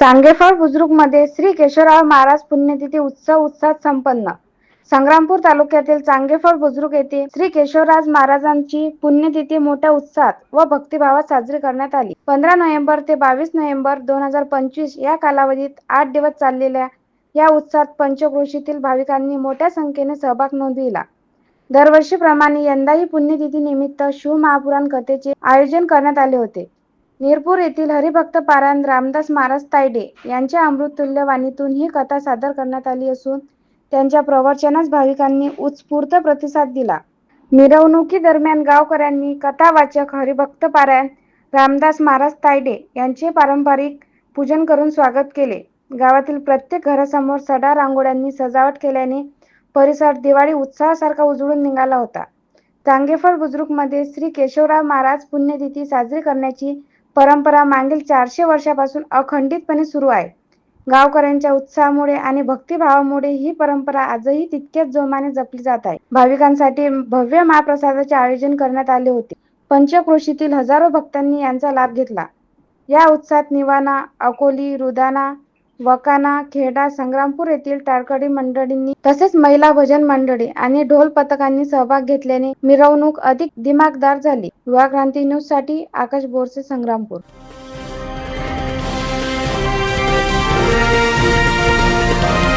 चांगेफळ बुजुर्गमध्ये श्री केशवराव महाराज पुण्यतिथी उत्सव उत्साहात संपन्न. संग्रामपूर तालुक्यातील चांगेफळ बुजुर्ग येथे श्री केशवराज महाराजांची पुण्यतिथी मोठ्या उत्साहात व भक्तिभावात साजरी करण्यात आली. पंधरा नोव्हेंबर ते बावीस नोव्हेंबर दोन हजार पंचवीस या कालावधीत आठ दिवस चाललेल्या या उत्सवात पंचक्रोशीतील भाविकांनी मोठ्या संख्येने सहभाग नोंदविला. दरवर्षीप्रमाणे यंदाही पुण्यतिथी निमित्त शिवमहापुराण कथेचे आयोजन करण्यात आले होते. निरपूर येथील हरिभक्त पारायण रामदास महाराज तायडे यांच्या अमृततुल्य वाणीतून ही कथा सादर करण्यात आली असून त्यांच्या प्रवचनास भाविकांनी उत्स्फूर्त प्रतिसाद दिला. मिरवणुकीदरम्यान गावकऱ्यांनी कथावाचक हरिभक्त पारायण रामदास महाराज तायडे यांचे पारंपरिक पूजन करून स्वागत केले. गावातील प्रत्येक घरासमोर सडा रांगोळ्यांनी सजावट केल्याने परिसर दिवाळी उत्साहासारखा उजळून निघाला होता. चांगेफळ बुद्रुकमध्ये श्री केशवराव महाराज पुण्यतिथी साजरी करण्याची परंपरा मागील चारशे वर्षापासून अखंडितपणे सुरू आहे. गावकऱ्यांच्या उत्साहामुळे आणि भक्तिभावामुळे ही परंपरा आजही तितक्याच जोमाने जपली जात आहे. भाविकांसाठी भव्य महाप्रसादाचे आयोजन करण्यात आले होते. पंचक्रोशीतील हजारो भक्तांनी यांचा लाभ घेतला. या उत्साहात निवाणा अकोली रुदाना वकाना खेडा संग्रामपूर येथील टाळकडी मंडळींनी तसेच महिला भजन मंडळी आणि ढोल पथकांनी सहभाग घेतल्याने मिरवणूक अधिक दिमागदार झाली. युवा क्रांती न्यूजसाठी आकाश बोरसे संग्रामपूर.